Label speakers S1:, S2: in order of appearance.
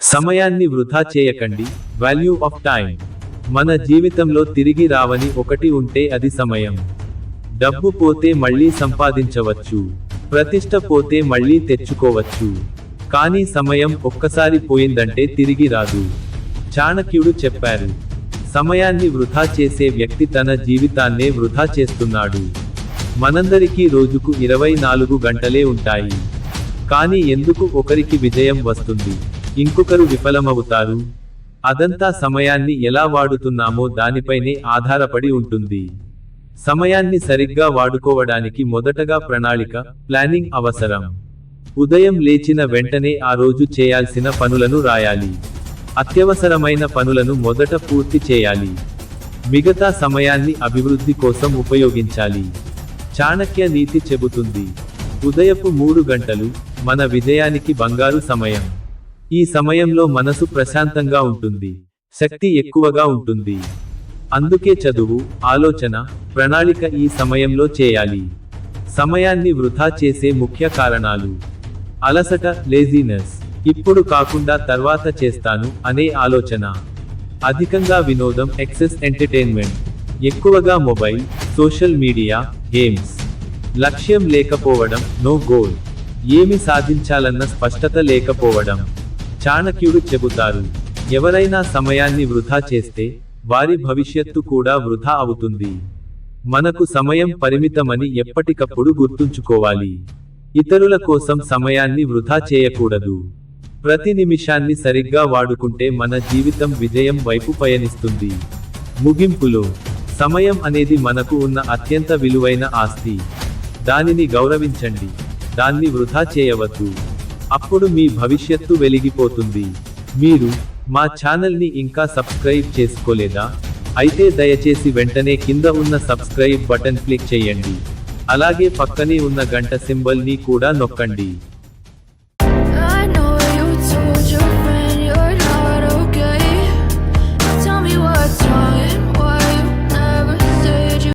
S1: సమయాన్ని వృధా చేయకండి. వాల్యూ ఆఫ్ టైం మన జీవితంలో తిరిగి రావని ఒకటి ఉంటే అది సమయం. డబ్బు పోతే మళ్ళీ సంపాదించవచ్చు. ప్రతిష్ట పోతే మళ్ళీ తెచ్చుకోవచ్చు. కానీ సమయం ఒక్కసారి పోయిందంటే తిరిగి రాదు. చాణక్యుడు చెప్పారు సమయాన్ని వృధా చేసే వ్యక్తి తన జీవితాన్నే వృధా చేస్తున్నాడు. మనందరికీ రోజుకు ఇరవై నాలుగు గంటలే ఉంటాయి. కానీ ఎందుకు ఒకరికి విజయం వస్తుంది? ఇంకొకరు విఫలమవుతారు. అదంతా సమయాన్ని ఎలా వాడుతున్నామో దానిపైనే ఆధారపడి ఉంటుంది. సమయాన్ని సరిగ్గా వాడుకోవడానికి మొదటగా ప్రణాళిక ప్లానింగ్ అవసరం. ఉదయం లేచిన వెంటనే ఆ రోజు చేయాల్సిన పనులను రాయాలి. అత్యవసరమైన పనులను మొదట పూర్తి చేయాలి. మిగతా సమయాన్ని అభివృద్ధి కోసం ఉపయోగించాలి. చాణక్య నీతి చెబుతుంది. ఉదయపు మూడు గంటలు మన విజయానికి బంగారు సమయం. ఈ సమయంలో మనసు ప్రశాంతంగా ఉంటుంది. శక్తి ఎక్కువగా ఉంటుంది. అందుకే చదువు ఆలోచన ప్రణాళిక ఈ సమయంలో చేయాలి. సమయాన్ని వృధా చేసే ముఖ్య కారణాలు. అలసట లేజీనెస్ ఇప్పుడు కాకుండా తర్వాత చేస్తాను అనే ఆలోచన. అధికంగా వినోదం ఎక్సెస్ ఎంటర్టైన్మెంట్ ఎక్కువగా మొబైల్ సోషల్ మీడియా గేమ్స్ లక్ష్యం లేకపోవడం నో గోల్ ఏమి సాధించాలన్న స్పష్టత లేకపోవడం. చాణక్యుడు చెబుతారు ఎవరైనా సమయాన్ని వృధా చేస్తే వారి భవిష్యత్తు కూడా వృధా అవుతుంది. మనకు సమయం పరిమితమని ఎప్పటికప్పుడు గుర్తుంచుకోవాలి. ఇతరుల కోసం సమయాన్ని వృధా చేయకూడదు. ప్రతి నిమిషాన్ని సరిగ్గా వాడుకుంటే మన జీవితం విజయం వైపు పయనిస్తుంది. ముగింపులో సమయం అనేది మనకు ఉన్న అత్యంత విలువైన ఆస్తి. దానిని గౌరవించండి. దాన్ని వృధా చేయవద్దు. అప్పుడు మీ భవిష్యత్తు వెలిగిపోతుంది. మీరు మా ఛానల్ని ఇంకా సబ్స్క్రైబ్ చేసుకోలేదా? అయితే దయచేసి వెంటనే కింద ఉన్న సబ్స్క్రైబ్ బటన్ క్లిక్ చేయండి. అలాగే పక్కనే ఉన్న గంట సింబల్ని కూడా నొక్కండి.